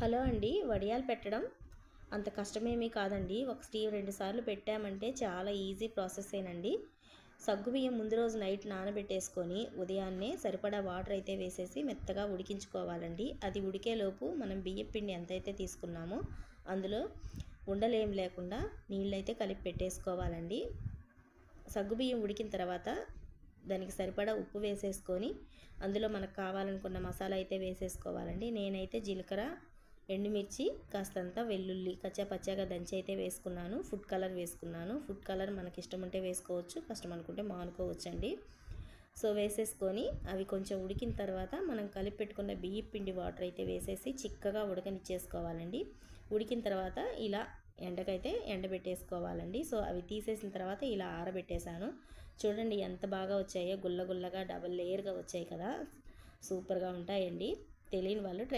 Hello అండి వడియాలు పెట్టడం అంత కష్టమేమీ కాదండి. ఒక స్టీవ్ రెండు సార్లు పెట్టామంటే చాలా ఈజీ ప్రాసెస్సేనండి సగ్గుబియ్యం ముందు రోజు నైట్ నానబెట్టేసుకొని ఉదయాన్నే సరిపడా వాటర్ అయితే వేసేసి మెత్తగా ఉడికించుకోవాలండి. అది ఉడికేలోపు మనం బియ్యం పిండి ఎంతైతే తీసుకున్నామో అందులో ఉండలేం లేకుండా నీళ్ళైతే కలిపి పెట్టేసుకోవాలండి. సగ్గుబియ్యం ఉడికిన తర్వాత దానికి సరిపడా ఉప్పు వేసేసుకొని అందులో మనకు కావాలనుకున్న మసాలా అయితే వేసేసుకోవాలండి. నేనైతే జీలకర్ర ఎండుమిర్చి కాస్తంత వెల్లుల్లి కచ్చా పచ్చాగా దంచి అయితే వేసుకున్నాను. ఫుడ్ కలర్ వేసుకున్నాను. ఫుడ్ కలర్ మనకి ఇష్టం ఉంటే వేసుకోవచ్చు కష్టం అనుకుంటే మానుకోవచ్చండి. సో వేసేసుకొని అవి కొంచెం ఉడికిన తర్వాత మనం కలిపి పెట్టుకున్న బియ్య పిండి వాటర్ అయితే వేసేసి చిక్కగా ఉడకనిచ్చేసుకోవాలండి. ఉడికిన తర్వాత ఇలా ఎండకైతే ఎండబెట్టేసుకోవాలండి. సో అవి తీసేసిన తర్వాత ఇలా ఆరబెట్టేశాను. చూడండి ఎంత బాగా వచ్చాయో గుల్ల గుల్లగా డబల్ లేయర్గా వచ్చాయి కదా. సూపర్గా ఉంటాయండి. తెలియని వాళ్ళు ట్రై